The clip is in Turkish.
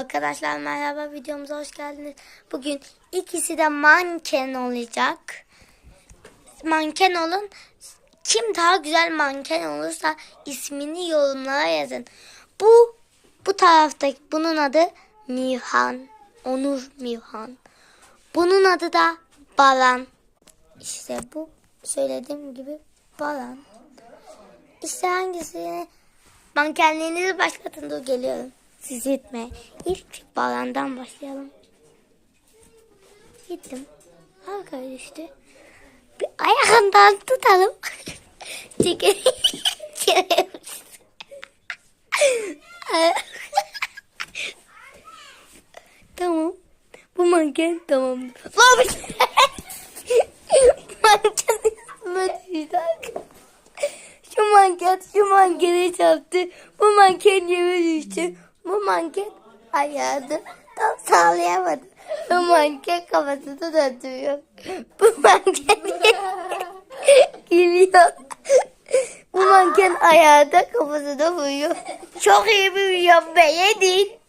Arkadaşlar merhaba videomuza hoş geldiniz. Bugün ikisi de manken olacak. Manken olun. Kim daha güzel manken olursa ismini yorumlara yazın. Bu bu taraftaki bunun adı Mirhan. Onur Mirhan. Bunun adı da Baran. İşte bu söylediğim gibi Baran. İşte hangisini mankenliğinizi başlatın dur geliyorum. Siz gitme. İlk Baran'dan başlayalım. Gittim. Arkaya düştü. Bir ayağından tutalım. Çekelim. tamam. Bu manken tamam. Lan bir manken. Şu manken şu mankene çarptı. Bu manken yere düştü. Bu manken ayağını tam sağlayamadı. Bu manken kafasını döndürüyor. Bu manken geliyor. Bu manken ayağında kafasını vuruyor. Çok iyi bir video beğenin.